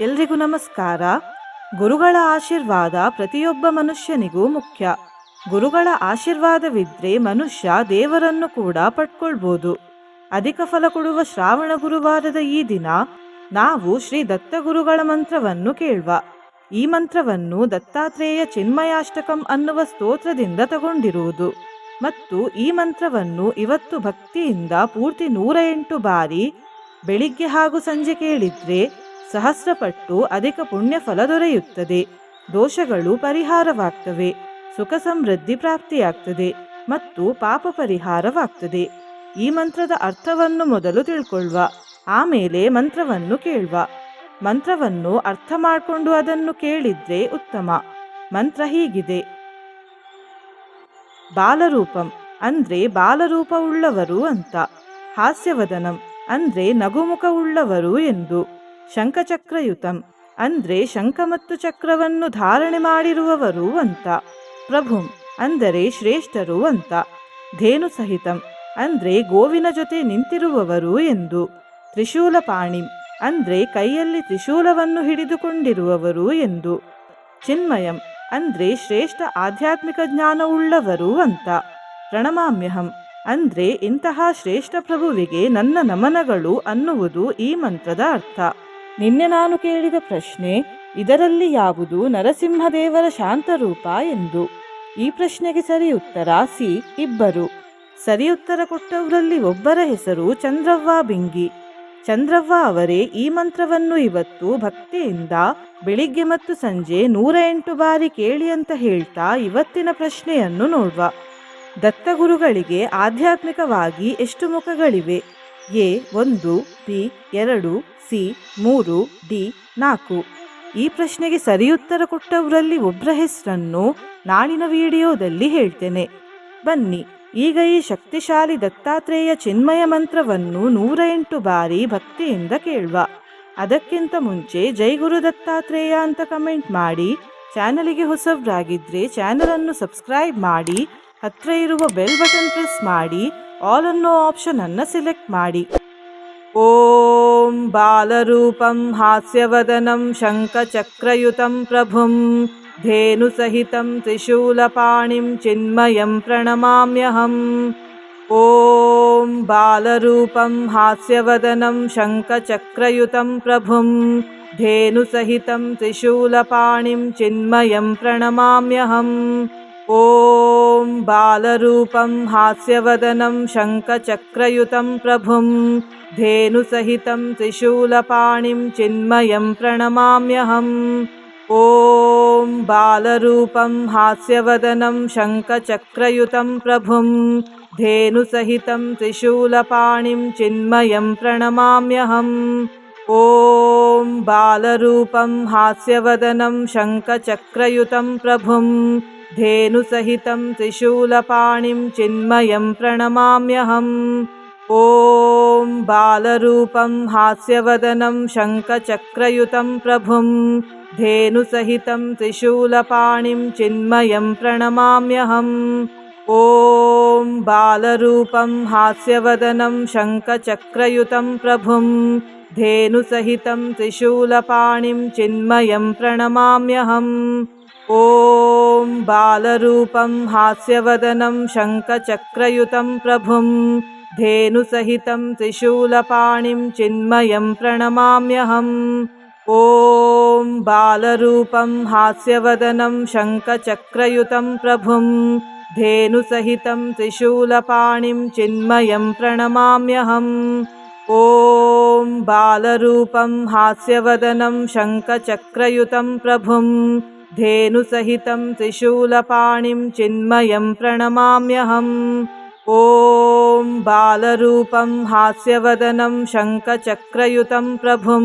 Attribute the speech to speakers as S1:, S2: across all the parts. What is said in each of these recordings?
S1: ಎಲ್ರಿಗೂ ನಮಸ್ಕಾರ. ಗುರುಗಳ ಆಶೀರ್ವಾದ ಪ್ರತಿಯೊಬ್ಬ ಮನುಷ್ಯನಿಗೂ ಮುಖ್ಯ. ಗುರುಗಳ ಆಶೀರ್ವಾದವಿದ್ರೆ ಮನುಷ್ಯ ದೇವರನ್ನು ಕೂಡ ಪಟ್ಕೊಳ್ಬೋದು ಅಧಿಕ ಫಲ ಕೊಡುವ ಶ್ರಾವಣ ಗುರುವಾರದ ಈ ದಿನ ನಾವು ಶ್ರೀ ದತ್ತ ಗುರುಗಳ ಮಂತ್ರವನ್ನು ಕೇಳುವ. ಈ ಮಂತ್ರವನ್ನು ದತ್ತಾತ್ರೇಯ ಚಿನ್ಮಯಾಷ್ಟಕಂ ಅನ್ನುವ ಸ್ತೋತ್ರದಿಂದ ತಗೊಂಡಿರುವುದು. ಮತ್ತು ಈ ಮಂತ್ರವನ್ನು ಇವತ್ತು ಭಕ್ತಿಯಿಂದ ಪೂರ್ತಿ ನೂರ ಎಂಟು ಬಾರಿ ಬೆಳಿಗ್ಗೆ ಹಾಗೂ ಸಂಜೆ ಕೇಳಿದ್ರೆ ಸಹಸ್ರಪಟ್ಟು ಅಧಿಕ ಪುಣ್ಯ ಫಲ ದೊರೆಯುತ್ತದೆ. ದೋಷಗಳು ಪರಿಹಾರವಾಗ್ತವೆ. ಸುಖ ಸಮೃದ್ಧಿ ಪ್ರಾಪ್ತಿಯಾಗ್ತದೆ ಮತ್ತು ಪಾಪ ಪರಿಹಾರವಾಗ್ತದೆ. ಈ ಮಂತ್ರದ ಅರ್ಥವನ್ನು ಮೊದಲು ತಿಳ್ಕೊಳ್ವ. ಆಮೇಲೆ ಮಂತ್ರವನ್ನು ಕೇಳುವ. ಮಂತ್ರವನ್ನು ಅರ್ಥ ಮಾಡಿಕೊಂಡು ಅದನ್ನು ಕೇಳಿದ್ರೆ ಉತ್ತಮ. ಮಂತ್ರ ಹೀಗಿದೆ. ಬಾಲರೂಪಂ ಅಂದ್ರೆ ಬಾಲರೂಪವುಳ್ಳವರು ಅಂತ. ಹಾಸ್ಯವದನಂ ಅಂದ್ರೆ ನಗುಮುಖವುಳ್ಳವರು ಎಂದು. ಶಂಖಚಕ್ರಯುತಂ. ಅಂದರೆ ಶಂಖ ಮತ್ತು ಚಕ್ರವನ್ನು ಧಾರಣೆ ಮಾಡಿರುವವರು ಅಂತ. ಪ್ರಭುಂ, ಅಂದರೆ ಶ್ರೇಷ್ಠರು ಅಂತ. ಧೇನು ಸಹಿತಂ, ಅಂದರೆ ಗೋವಿನ ಜೊತೆ ನಿಂತಿರುವವರು ಎಂದು. ತ್ರಿಶೂಲ ಪಾಣಿಂ, ಅಂದರೆ ಕೈಯಲ್ಲಿ ತ್ರಿಶೂಲವನ್ನು ಹಿಡಿದುಕೊಂಡಿರುವವರು ಎಂದು. ಚಿನ್ಮಯಂ, ಅಂದರೆ ಶ್ರೇಷ್ಠ ಆಧ್ಯಾತ್ಮಿಕ ಜ್ಞಾನವುಳ್ಳವರು ಅಂತ. ಪ್ರಣಮಾಮ್ಯಹಂ, ಅಂದರೆ ಇಂತಹ ಶ್ರೇಷ್ಠ ಪ್ರಭುವಿಗೆ ನನ್ನ ನಮನಗಳು ಅನ್ನುವುದು ಈ ಮಂತ್ರದ ಅರ್ಥ. ನಿನ್ನೆ ನಾನು ಕೇಳಿದ ಪ್ರಶ್ನೆ, ಇದರಲ್ಲಿ ಯಾವುದು ನರಸಿಂಹದೇವರ ಶಾಂತರೂಪ ಎಂದು? ಈ ಪ್ರಶ್ನೆಗೆ ಸರಿ ಉತ್ತರ ಸಿ, ಇಬ್ಬರು. ಸರಿ ಉತ್ತರ ಕೊಟ್ಟವರಲ್ಲಿ ಒಬ್ಬರ ಹೆಸರು ಚಂದ್ರವ್ವ ಬಿಂಗಿ. ಚಂದ್ರವ್ವ ಅವರೇ ಈ ಮಂತ್ರವನ್ನು ಇವತ್ತು ಭಕ್ತಿಯಿಂದ ಬೆಳಿಗ್ಗೆ ಮತ್ತು ಸಂಜೆ ನೂರ ಎಂಟು ಬಾರಿ ಕೇಳಿ ಅಂತ ಹೇಳ್ತಾ ಇವತ್ತಿನ ಪ್ರಶ್ನೆಯನ್ನು ನೋಡುವ. ದತ್ತಗುರುಗಳಿಗೆ ಆಧ್ಯಾತ್ಮಿಕವಾಗಿ ಎಷ್ಟು ಮುಖಗಳಿವೆ? ಎ, ಒಂದು, ಬಿ, ಎರಡು ಸಿ, ಮೂರು, ಡಿ, ನಾಲ್ಕು. ಈ ಪ್ರಶ್ನೆಗೆ ಸರಿ ಉತ್ತರ ಕೊಟ್ಟವರಲ್ಲಿ ಒಬ್ಬರ ಹೆಸರನ್ನು ನಾಳಿನ ವಿಡಿಯೋದಲ್ಲಿ ಹೇಳ್ತೇನೆ. ಬನ್ನಿ, ಈಗ ಈ ಶಕ್ತಿಶಾಲಿ ದತ್ತಾತ್ರೇಯ ಚಿನ್ಮಯ ಮಂತ್ರವನ್ನು ನೂರ ಎಂಟು ಬಾರಿ ಭಕ್ತಿಯಿಂದ ಕೇಳುವ. ಅದಕ್ಕಿಂತ ಮುಂಚೆ ಜೈ ಗುರು ದತ್ತಾತ್ರೇಯ ಅಂತ ಕಮೆಂಟ್ ಮಾಡಿ, ಚಾನಲಿಗೆ ಹೊಸವರಾಗಿದ್ದರೆ ಚಾನಲನ್ನು ಸಬ್ಸ್ಕ್ರೈಬ್ ಮಾಡಿ, ಹತ್ರ ಇರುವ ಬೆಲ್ ಬಟನ್ ಪ್ರೆಸ್ ಮಾಡಿ, ಆಲ್ ಅನ್ನೋ ಆಪ್ಷನ್ ಅನ್ನು ಸೆಲೆಕ್ಟ್ ಮಾಡಿ. ॐ बालरूपं हास्यवदनं शङ्खचक्रयुतं प्रभुं धेनुसहितं त्रिशूलपाणिं चिन्मयं प्रणमाम्यहम् ॐ बालरूपं हास्यवदनं शङ्खचक्रयुतं प्रभुं धेनुसहितं त्रिशूलपाणिं चिन्मयं प्रणमाम्यहम् ॐ बालरूपं हास्यवदनं शङ्खचक्रयुतं प्रभुं धेनुसहितं त्रिशूलपाणिं चिन्मयं प्रणमाम्यहम् ॐ बालरूपं हास्यवदनं शङ्खचक्रयुतं प्रभुं धेनुसहितं त्रिशूलपाणिं चिन्मयं प्रणमाम्यहम् ॐ बालरूपं हास्यवदनं शङ्खचक्रयुतं प्रभुं धेनुसहितं त्रिशूलपाणिं चिन्मयं प्रणमाम्यहम्। ॐ बालरूपं हास्यवदनं शङ्खचक्रयुतं प्रभुं। धेनुसहितं त्रिशूलपाणिं चिन्मयं प्रणमाम्यहम्। ॐ बालरूपं हास्यवदनं शङ्खचक्रयुतं प्रभुं। धेनुसहितं त्रिशूलपाणिं चिन्मयं प्रणमाम्यहम् ॐ बालरूपं हास्यवदनं शङ्खचक्रयुतं प्रभुं धेनुसहितं त्रिशूलपाणिं चिन्मयं प्रणमाम्यहम् ॐ बालरूपं हास्यवदनं शङ्खचक्रयुतं प्रभुं धेनुसहितं त्रिशूलपाणिं चिन्मयं प्रणमाम्यहम् ॐ बालरूपं हास्यवदनं शङ्खचक्रयुतं प्रभुं धेनुसहितं त्रिशूलपाणिं चिन्मयं प्रणमाम्यहम् ॐ बालरूपं हास्यवदनं शङ्खचक्रयुतं प्रभुं।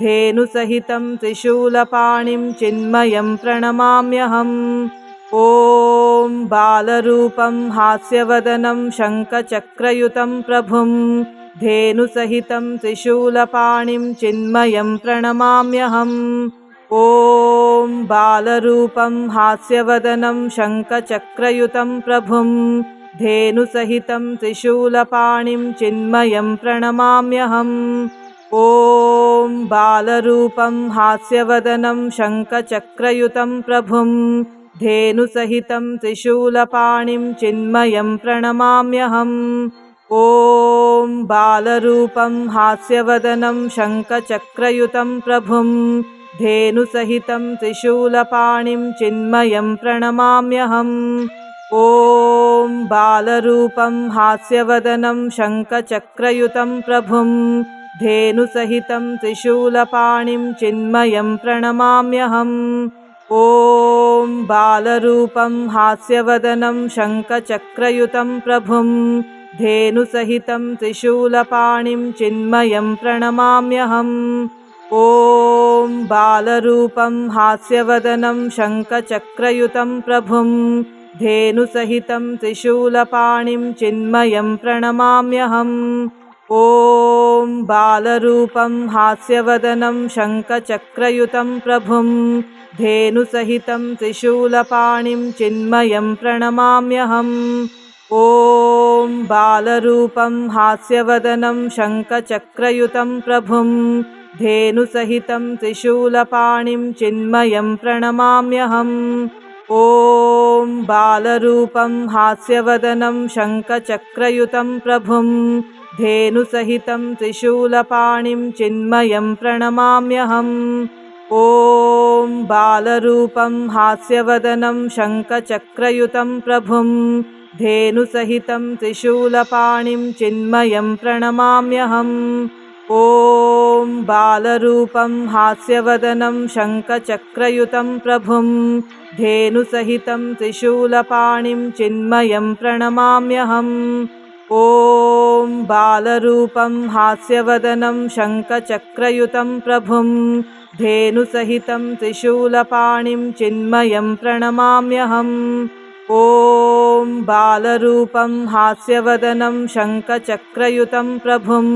S1: धेनुसहितं त्रिशूलपाणिं चिन्मयं प्रणमाम्यहम् ॐ बालरूपं हास्यवदनं शङ्खचक्रयुतं प्रभुं। धेनुसहितं त्रिशूलपाणिं चिन्मयं प्रणमाम्यहम् ॐ बालरूपं हास्यवदनं शङ्खचक्रयुतं प्रभुं धेनुसहितं त्रिशूलपाणिं चिन्मयं प्रणमाम्यहम् ॐ बालरूपं हास्यवदनं शङ्खचक्रयुतं प्रभुं धेनुसहितं त्रिशूलपाणिं चिन्मयं प्रणमाम्यहम् ॐ बालरूपं हास्यवदनं शङ्खचक्रयुतं प्रभुं धेनुसहितं त्रिशूलपाणिं चिन्मयं प्रणमाम्यहम्। ॐ बालरूपं हास्यवदनं शङ्खचक्रयुतं प्रभुं। धेनुसहितं त्रिशूलपाणिं चिन्मयं प्रणमाम्यहम्। ॐ बालरूपं हास्यवदनं शङ्खचक्रयुतं प्रभुं। धेनुसहितं त्रिशूलपाणिं चिन्मयं प्रणमाम्यहम् ॐ बालरूपं हास्यवदनं शङ्खचक्रयुतं प्रभुं धेनुसहितं त्रिशूलपाणिं चिन्मयं प्रणमाम्यहम् ॐ बालरूपं हास्यवदनं शङ्खचक्रयुतं प्रभुं धेनुसहितं त्रिशूलपाणिं चिन्मयं प्रणमाम्यहम् ॐ बालरूपं हास्यवदनं शङ्खचक्रयुतं प्रभुं धेनुसहितं त्रिशूलपाणिं चिन्मयं प्रणमाम्यहम्। ॐ बालरूपं हास्यवदनं शङ्खचक्रयुतं प्रभुं धेनुसहितं त्रिशूलपाणिं चिन्मयं प्रणमाम्यहम्। ॐ बालरूपं हास्यवदनं शङ्खचक्रयुतं प्रभुं धेनुसहितं त्रिशूलपाणिं चिन्मयं प्रणमाम्यहम् ॐ बालरूपं हास्यवदनं शङ्खचक्रयुतं प्रभुं धेनुसहितं त्रिशूलपाणिं चिन्मयं प्रणमाम्यहम् ॐ बालरूपं हास्यवदनं शङ्खचक्रयुतं प्रभुं धेनुसहितं त्रिशूलपाणिं चिन्मयं प्रणमाम्यहम् ॐ बालरूपं हास्यवदनं शङ्खचक्रयुतं प्रभुं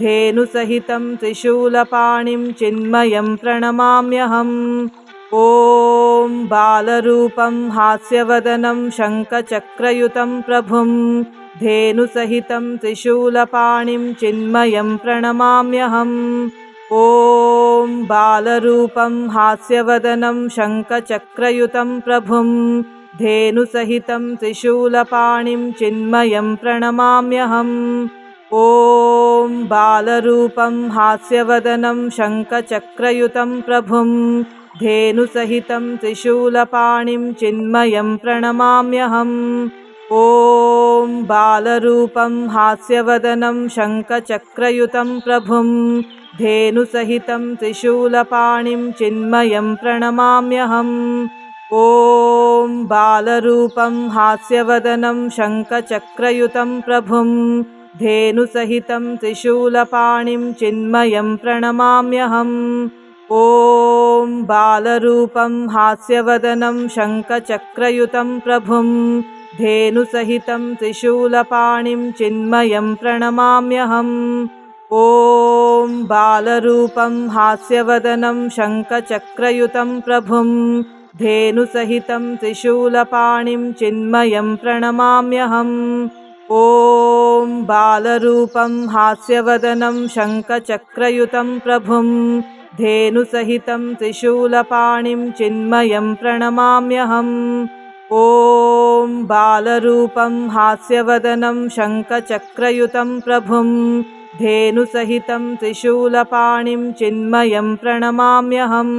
S1: धेनुसहितं त्रिशूलपाणिं चिन्मयं प्रणमाम्यहम्। ॐ बालरूपं हास्यवदनं शङ्खचक्रयुतं प्रभुं। धेनुसहितं त्रिशूलपाणिं चिन्मयं प्रणमाम्यहम्। ॐ बालरूपं हास्यवदनं शङ्खचक्रयुतं प्रभुं। धेनुसहितं त्रिशूलपाणिं चिन्मयं प्रणमाम्यहम् ॐ बालरूपं हास्यवदनं शङ्खचक्रयुतं प्रभुं धेनुसहितं त्रिशूलपाणिं चिन्मयं प्रणमाम्यहम् ॐ बालरूपं हास्यवदनं शङ्खचक्रयुतं प्रभुं धेनुसहितं त्रिशूलपाणिं चिन्मयं प्रणमाम्यहम् ॐ बालरूपं हास्यवदनं शङ्खचक्रयुतं प्रभुं धेनुसहितं त्रिशूलपाणिं चिन्मयं प्रणमाम्यहम्। ॐ बालरूपं हास्यवदनं शङ्खचक्रयुतं प्रभुं धेनुसहितं त्रिशूलपाणिं चिन्मयं प्रणमाम्यहम्। ॐ बालरूपं हास्यवदनं शङ्खचक्रयुतं प्रभुं धेनुसहितं त्रिशूलपाणिं चिन्मयं प्रणमाम्यहम् ॐ बालरूपं हास्यवदनं शङ्खचक्रयुतं प्रभुं धेनुसहितं त्रिशूलपाणिं चिन्मयं प्रणमाम्यहम् ॐ बालरूपं हास्यवदनं शङ्खचक्रयुतं प्रभुं धेनुसहितं त्रिशूलपाणिं चिन्मयं प्रणमाम्यहम्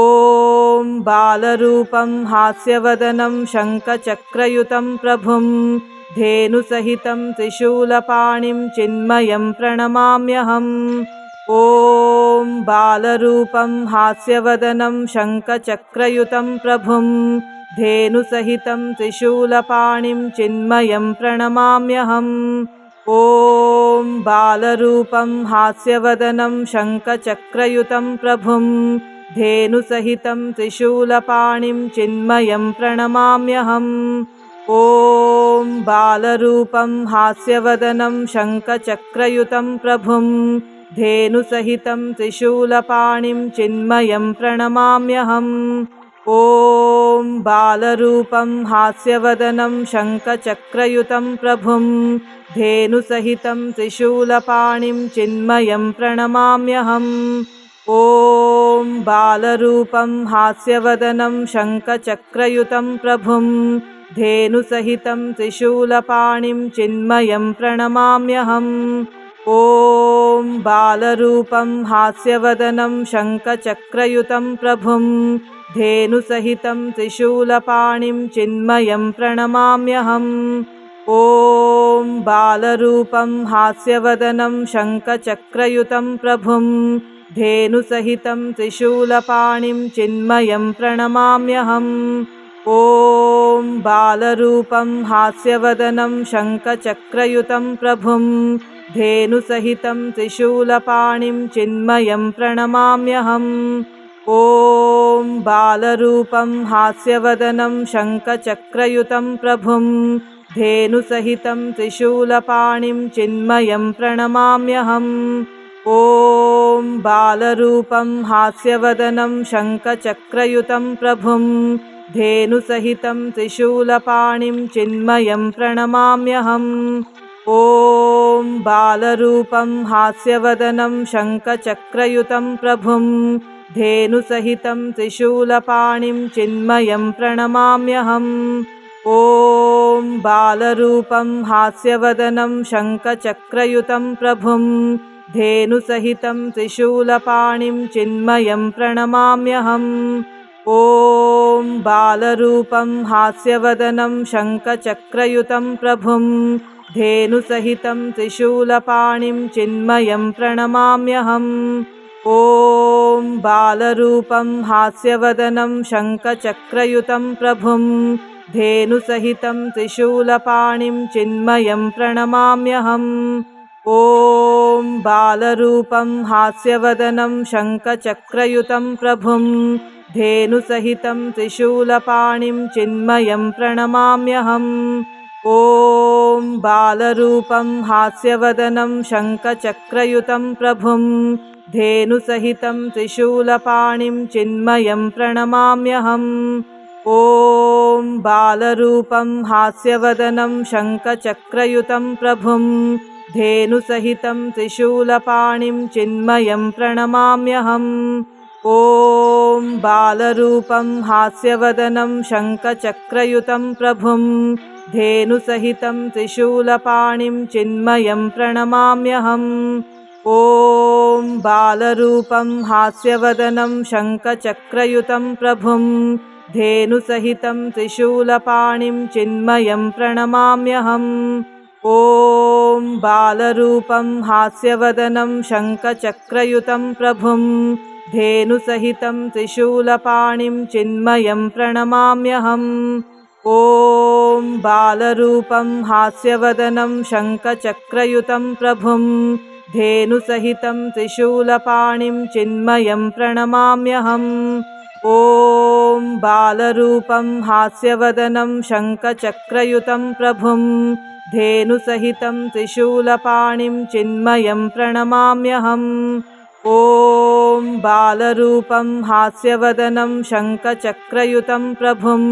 S1: ॐ बालरूपं हास्यवदनं शङ्खचक्रयुतं प्रभुं धेनुसहितं त्रिशूलपाणिं चिन्मयं प्रणमाम्यहम्। ॐ बालरूपं हास्यवदनं शङ्खचक्रयुतं प्रभुं धेनुसहितं त्रिशूलपाणिं चिन्मयं प्रणमाम्यहम्। ॐ बालरूपं हास्यवदनं शङ्खचक्रयुतं प्रभुं धेनुसहितं त्रिशूलपाणिं चिन्मयं प्रणमाम्यहम् ॐ बालरूपं हास्यवदनं शङ्खचक्रयुतं प्रभुं धेनुसहितं त्रिशूलपाणिं चिन्मयं प्रणमाम्यहम् ॐ बालरूपं हास्यवदनं शङ्खचक्रयुतं प्रभुं धेनुसहितं त्रिशूलपाणिं चिन्मयं प्रणमाम्यहम् ॐ बालरूपं हास्यवदनं शङ्खचक्रयुतं प्रभुं धेनुसहितं त्रिशूलपाणिं चिन्मयं प्रणमाम्यहम्। ॐ बालरूपं हास्यवदनं शङ्खचक्रयुतं प्रभुं धेनुसहितं त्रिशूलपाणिं चिन्मयं प्रणमाम्यहम्। ॐ बालरूपं हास्यवदनं शङ्खचक्रयुतं प्रभुं धेनुसहितं त्रिशूलपाणिं चिन्मयं प्रणमाम्यहम् ॐ बालरूपं हास्यवदनं शङ्खचक्रयुतं प्रभुं धेनुसहितं त्रिशूलपाणिं चिन्मयं प्रणमाम्यहम् ॐ बालरूपं हास्यवदनं शङ्खचक्रयुतं प्रभुं धेनुसहितं त्रिशूलपाणिं चिन्मयं प्रणमाम्यहम् ॐ बालरूपं हास्यवदनं शङ्खचक्रयुतं प्रभुं धेनुसहितं त्रिशूलपाणिं चिन्मयं प्रणमाम्यहम्। ॐ बालरूपं हास्यवदनं शङ्खचक्रयुतं प्रभुं धेनुसहितं त्रिशूलपाणिं चिन्मयं प्रणमाम्यहम्। ॐ बालरूपं हास्यवदनं शङ्खचक्रयुतं प्रभुं धेनुसहितं त्रिशूलपाणिं चिन्मयं प्रणमाम्यहम् ॐ बालरूपं हास्यवदनं शङ्खचक्रयुतं प्रभुं धेनुसहितं त्रिशूलपाणिं चिन्मयं प्रणमाम्यहम्। ॐ बालरूपं हास्यवदनं शङ्खचक्रयुतं प्रभुं धेनुसहितं त्रिशूलपाणिं चिन्मयं प्रणमाम्यहम्। ॐ बालरूपं हास्यवदनं शङ्खचक्रयुतं प्रभुं धेनुसहितं त्रिशूलपाणिं चिन्मयं प्रणमाम्यहम्। ॐ बालरूपं हास्यवदनं शङ्खचक्रयुतं प्रभुं धेनुसहितं त्रिशूलपाणिं चिन्मयं प्रणमाम्यहम्। ॐ बालरूपं हास्यवदनं शङ्खचक्रयुतं प्रभुं धेनुसहितं त्रिशूलपाणिं चिन्मयं प्रणमाम्यहम् ॐ बालरूपं हास्यवदनं शङ्खचक्रयुतं प्रभुं धेनुसहितं त्रिशूलपाणिं चिन्मयं प्रणमाम्यहम् ॐ बालरूपं हास्यवदनं शङ्खचक्रयुतं प्रभुं धेनुसहितं त्रिशूलपाणिं चिन्मयं प्रणमाम्यहम् ॐ बालरूपं हास्यवदनं शङ्खचक्रयुतं प्रभुं धेनुसहितं त्रिशूलपाणिं चिन्मयं प्रणमाम्यहम्। ॐ बालरूपं हास्यवदनं शङ्खचक्रयुतं प्रभुं धेनुसहितं त्रिशूलपाणिं चिन्मयं प्रणमाम्यहम्। ॐ बालरूपं हास्यवदनं शङ्खचक्रयुतं प्रभुं धेनुसहितं त्रिशूलपाणिं चिन्मयं प्रणमाम्यहम् ॐ बालरूपं हास्यवदनं शङ्खचक्रयुतं प्रभुं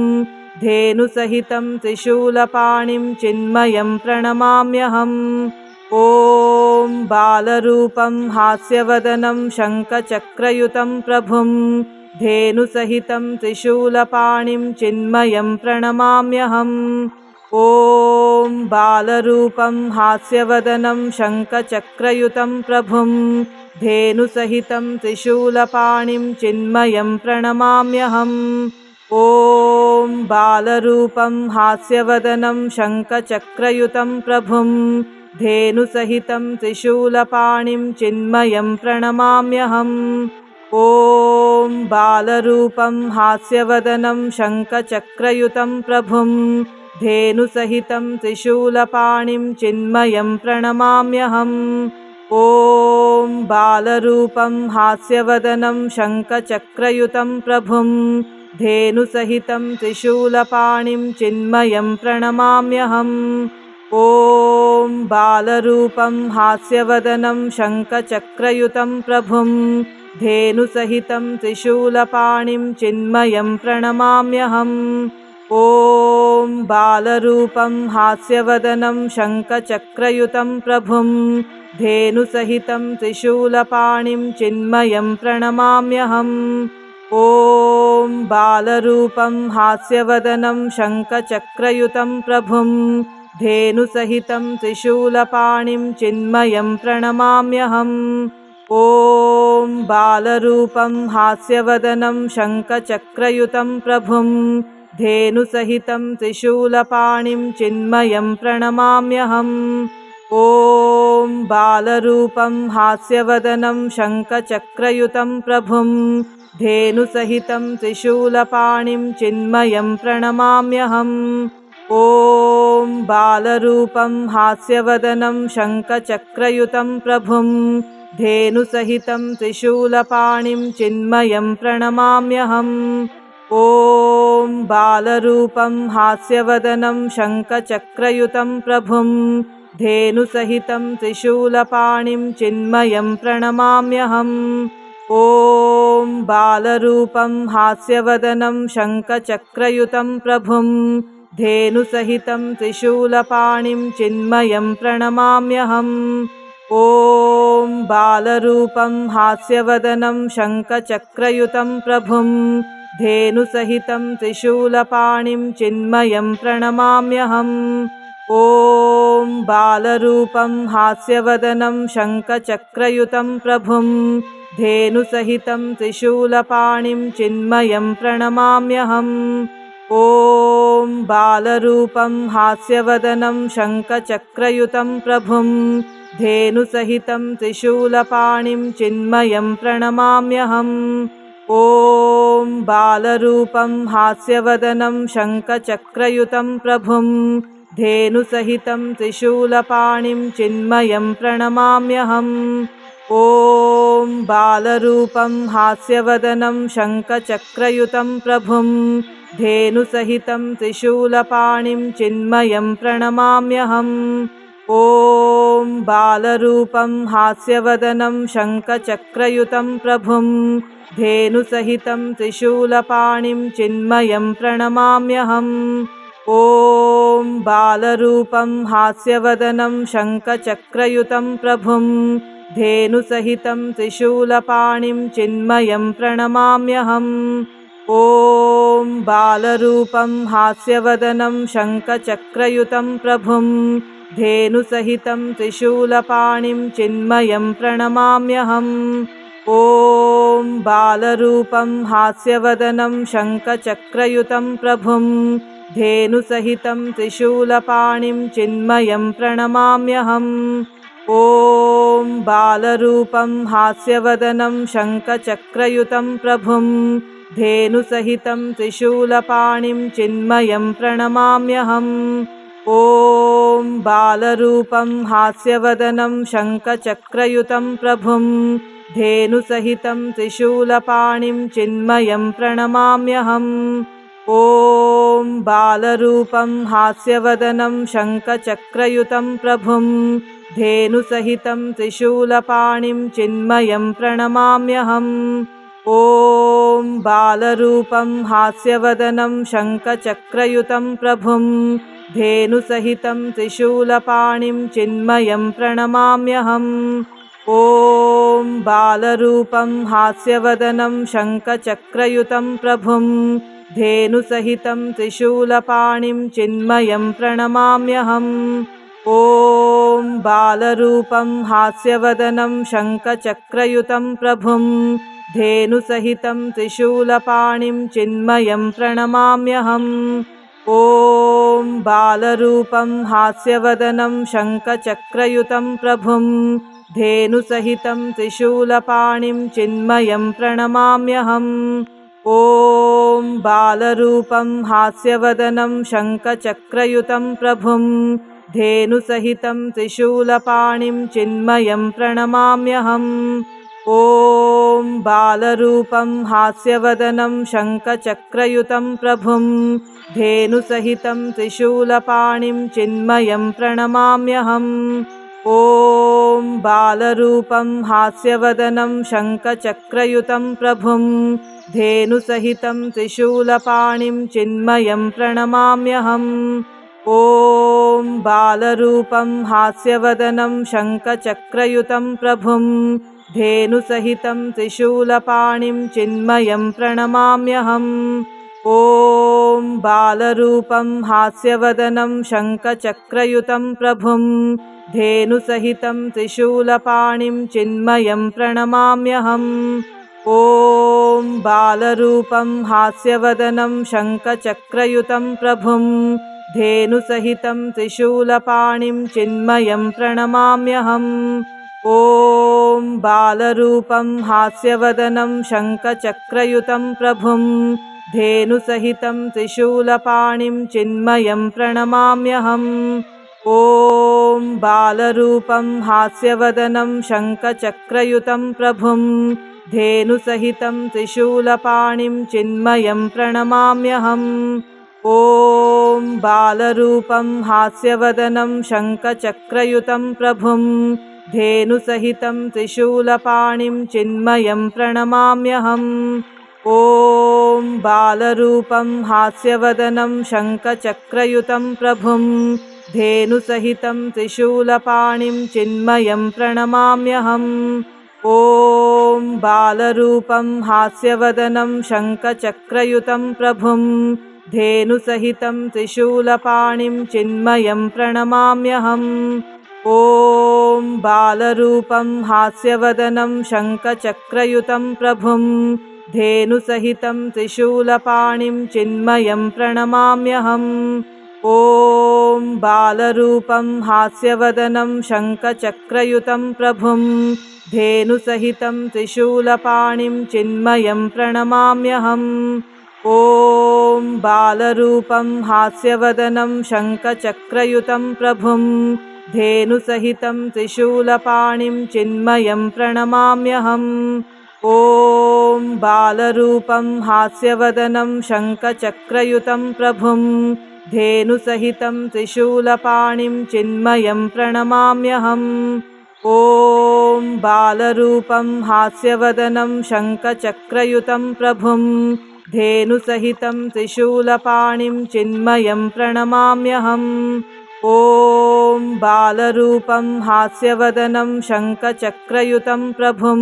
S1: धेनुसहितं त्रिशूलपाणिं चिन्मयं प्रणमाम्यहम् ॐ बालरूपं हास्यवदनं शङ्खचक्रयुतं प्रभुं धेनुसहितं त्रिशूलपाणिं चिन्मयं प्रणमाम्यहम् ॐ बालरूपं हास्यवदनं शङ्खचक्रयुतं प्रभुं धेनुसहितं त्रिशूलपाणिं चिन्मयं प्रणमाम्यहम्। ॐ बालरूपं हास्यवदनं शङ्खचक्रयुतं प्रभुं धेनुसहितं त्रिशूलपाणिं चिन्मयं प्रणमाम्यहम्। ॐ बालरूपं हास्यवदनं शङ्खचक्रयुतं प्रभुं धेनुसहितं त्रिशूलपाणिं चिन्मयं प्रणमाम्यहम्। ॐ बालरूपं हास्यवदनं शङ्खचक्रयुतं प्रभुं। धेनुसहितं त्रिशूलपाणिं चिन्मयं प्रणमाम्यहम्। ॐ बालरूपं हास्यवदनं शङ्खचक्रयुतं प्रभुं। धेनुसहितं त्रिशूलपाणिं चिन्मयं प्रणमाम्यहम् ॐ बालरूपं हास्यवदनं शङ्खचक्रयुतं प्रभुं धेनुसहितं त्रिशूलपाणिं चिन्मयं प्रणमाम्यहम् ॐ बालरूपं हास्यवदनं शङ्खचक्रयुतं प्रभुं धेनुसहितं त्रिशूलपाणिं चिन्मयं प्रणमाम्यहम् ॐ बालरूपं हास्यवदनं शङ्खचक्रयुतं प्रभुं धेनुसहितं त्रिशूलपाणिं चिन्मयं प्रणमाम्यहम्। ॐ बालरूपं हास्यवदनं शङ्खचक्रयुतं प्रभुं। धेनुसहितं त्रिशूलपाणिं चिन्मयं प्रणमाम्यहम्। ॐ बालरूपं हास्यवदनं शङ्खचक्रयुतं प्रभुं। धेनुसहितं त्रिशूलपाणिं चिन्मयं प्रणमाम्यहम् ॐ बालरूपं हास्यवदनं शङ्खचक्रयुतं प्रभुं धेनुसहितं त्रिशूलपाणिं चिन्मयं प्रणमाम्यहम् ॐ बालरूपं हास्यवदनं शङ्खचक्रयुतं प्रभुं धेनुसहितं त्रिशूलपाणिं चिन्मयं प्रणमाम्यहम् ॐ बालरूपं हास्यवदनं शङ्खचक्रयुतं प्रभुं धेनुसहितं त्रिशूलपाणिं चिन्मयं प्रणमाम्यहम्। ॐ बालरूपं हास्यवदनं शङ्खचक्रयुतं प्रभुं। धेनुसहितं त्रिशूलपाणिं चिन्मयं प्रणमाम्यहम्। ॐ बालरूपं हास्यवदनं शङ्खचक्रयुतं प्रभुं। धेनुसहितं त्रिशूलपाणिं चिन्मयं प्रणमाम्यहम् ॐ बालरूपं हास्यवदनं शङ्खचक्रयुतं प्रभुं धेनुसहितं त्रिशूलपाणिं चिन्मयं प्रणमाम्यहम् ॐ बालरूपं हास्यवदनं शङ्खचक्रयुतं प्रभुं धेनुसहितं त्रिशूलपाणिं चिन्मयं प्रणमाम्यहम् ॐ बालरूपं हास्यवदनं शङ्खचक्रयुतं प्रभुं धेनुसहितं त्रिशूलपाणिं चिन्मयं प्रणमाम्यहम् ॐ बालरूपं हास्यवदनं शङ्खचक्रयुतं प्रभुं धेनुसहितं त्रिशूलपाणिं चिन्मयं प्रणमाम्यहम् ॐ बालरूपं हास्यवदनं शङ्खचक्रयुतं प्रभुं धेनुसहितं त्रिशूलपाणिं चिन्मयं प्रणमाम्यहम्। ॐ बालरूपं हास्यवदनं शङ्खचक्रयुतं प्रभुं धेनुसहितं त्रिशूलपाणिं चिन्मयं प्रणमाम्यहम्। ॐ बालरूपं हास्यवदनं शङ्खचक्रयुतं प्रभुं धेनुसहितं त्रिशूलपाणिं चिन्मयं प्रणमाम्यहम् ॐ बालरूपं हास्यवदनं शङ्खचक्रयुतं प्रभुं धेनुसहितं त्रिशूलपाणिं चिन्मयं प्रणमाम्यहम् ॐ बालरूपं हास्यवदनं शङ्खचक्रयुतं प्रभुं धेनुसहितं त्रिशूलपाणिं चिन्मयं प्रणमाम्यहम् ॐ बालरूपं हास्यवदनं शङ्खचक्रयुतं प्रभुं धेनुसहितं त्रिशूलपाणिं चिन्मयं प्रणमाम्यहम्। ॐ बालरूपं हास्यवदनं शङ्खचक्रयुतं प्रभुं धेनुसहितं त्रिशूलपाणिं चिन्मयं प्रणमाम्यहम्। ॐ बालरूपं हास्यवदनं शङ्खचक्रयुतं प्रभुं धेनुसहितं त्रिशूलपाणिं चिन्मयं प्रणमाम्यहम् ॐ बालरूपं हास्यवदनं शङ्खचक्रयुतं प्रभुं धेनुसहितं त्रिशूलपाणिं चिन्मयं प्रणमाम्यहम् ॐ बालरूपं हास्यवदनं शङ्खचक्रयुतं प्रभुं धेनुसहितं त्रिशूलपाणिं चिन्मयं प्रणमाम्यहम् ॐ बालरूपं हास्यवदनं शङ्खचक्रयुतं प्रभुं धेनुसहितं त्रिशूलपाणिं चिन्मयं प्रणमाम्यहम् ॐ बालरूपं हास्यवदनं शङ्खचक्रयुतं प्रभुं धेनुसहितं त्रिशूलपाणिं चिन्मयं प्रणमाम्यहम् ॐ बालरूपं हास्यवदनं शङ्खचक्रयुतं प्रभुं धेनुसहितं त्रिशूलपाणिं चिन्मयं प्रणमाम्यहम्। ॐ बालरूपं हास्यवदनं शङ्खचक्रयुतं प्रभुं धेनुसहितं त्रिशूलपाणिं चिन्मयं प्रणमाम्यहम्। ॐ बालरूपं हास्यवदनं शङ्खचक्रयुतं प्रभुं धेनुसहितं त्रिशूलपाणिं चिन्मयं प्रणमाम्यहम्। ॐ बालरूपं हास्यवदनं शङ्खचक्रयुतं प्रभुं धेनुसहितं त्रिशूलपाणिं चिन्मयं प्रणमाम्यहम्। ॐ बालरूपं हास्यवदनं शङ्खचक्रयुतं प्रभुं धेनुसहितं त्रिशूलपाणिं चिन्मयं प्रणमाम्यहम्। ॐ बालरूपं हास्यवदनं शङ्खचक्रयुतं प्रभुं धेनुसहितं त्रिशूलपाणिं चिन्मयं प्रणमाम्यहम्। ॐ बालरूपं हास्यवदनं शङ्खचक्रयुतं प्रभुं धेनुसहितं त्रिशूलपाणिं चिन्मयं प्रणमाम्यहम्। ॐ बालरूपं हास्यवदनं शङ्खचक्रयुतं प्रभुं धेनुसहितं त्रिशूलपाणिं चिन्मयं प्रणमाम्यहम् ॐ बालरूपं हास्यवदनं शङ्खचक्रयुतं प्रभुं धेनुसहितं त्रिशूलपाणिं चिन्मयं प्रणमाम्यहम् ॐ बालरूपं हास्यवदनं शङ्खचक्रयुतं प्रभुं धेनुसहितं त्रिशूलपाणिं चिन्मयं प्रणमाम्यहम् ॐ बालरूपं हास्यवदनं शङ्खचक्रयुतं प्रभुं धेनुसहितं त्रिशूलपाणिं चिन्मयं प्रणमाम्यहम्। ॐ बालरूपं हास्यवदनं शङ्खचक्रयुतं प्रभुं धेनुसहितं त्रिशूलपाणिं चिन्मयं प्रणमाम्यहम्। ॐ बालरूपं हास्यवदनं शङ्खचक्रयुतं प्रभुं धेनुसहितं त्रिशूलपाणिं चिन्मयं प्रणमाम्यहम् ॐ बालरूपं हास्यवदनं शङ्खचक्रयुतं प्रभुं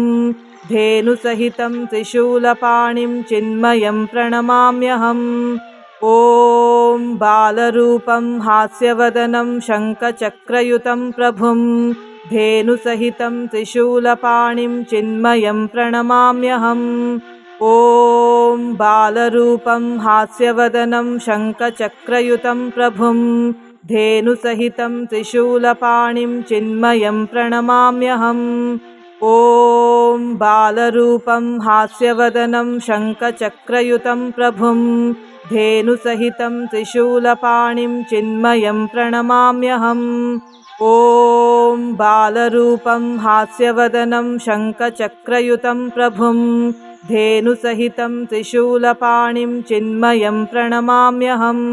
S1: धेनुसहितं त्रिशूलपाणिं चिन्मयं प्रणमाम्यहम्। ॐ बालरूपं हास्यवदनं शङ्खचक्रयुतं प्रभुं धेनुसहितं त्रिशूलपाणिं चिन्मयं प्रणमाम्यहम्। ॐ बालरूपं हास्यवदनं शङ्खचक्रयुतं प्रभुं धेनुसहितं त्रिशूलपाणिं चिन्मयं प्रणमाम्यहम्। ॐ बालरूपं हास्यवदनं शङ्खचक्रयुतं प्रभुं धेनुसहितं त्रिशूलपाणिं चिन्मयं प्रणमाम्यहम्। ॐ बालरूपं हास्यवदनं शङ्खचक्रयुतं प्रभुं धेनुसहितं त्रिशूलपाणिं चिन्मयं प्रणमाम्यहम्